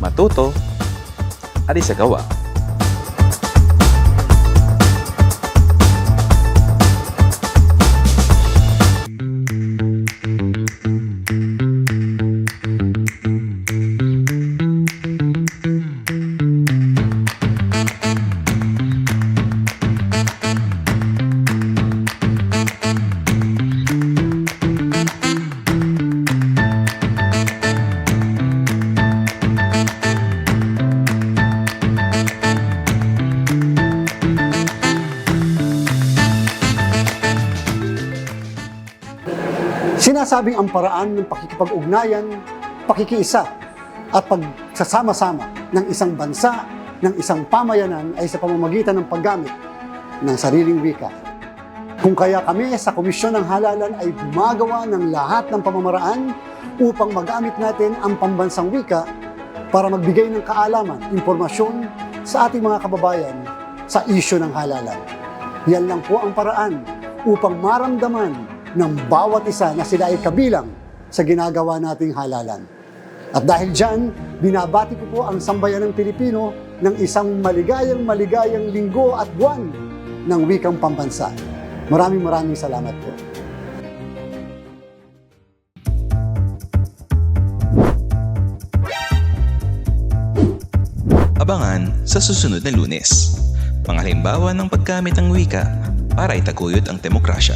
matuto, at isagawa. Sinasabing ang paraan ng pakikipag-ugnayan, pakikiisa at pagsasama-sama ng isang bansa, ng isang pamayanan ay sa pamamagitan ng paggamit ng sariling wika. Kung kaya kami sa Komisyon ng Halalan ay gumagawa ng lahat ng pamamaraan upang magamit natin ang pambansang wika para magbigay ng kaalaman, impormasyon sa ating mga kababayan sa isyo ng halalan. Yan lang po ang paraan upang maramdaman ng bawat isa na sila ay kabilang sa ginagawa nating halalan. At dahil dyan, binabati ko po ang sambayan ng Pilipino ng isang maligayang maligayang linggo at buwan ng wikang pambansa. Maraming maraming salamat po. Abangan sa susunod na lunes. Mga ng paggamit ng wika para itaguyod ang demokrasya.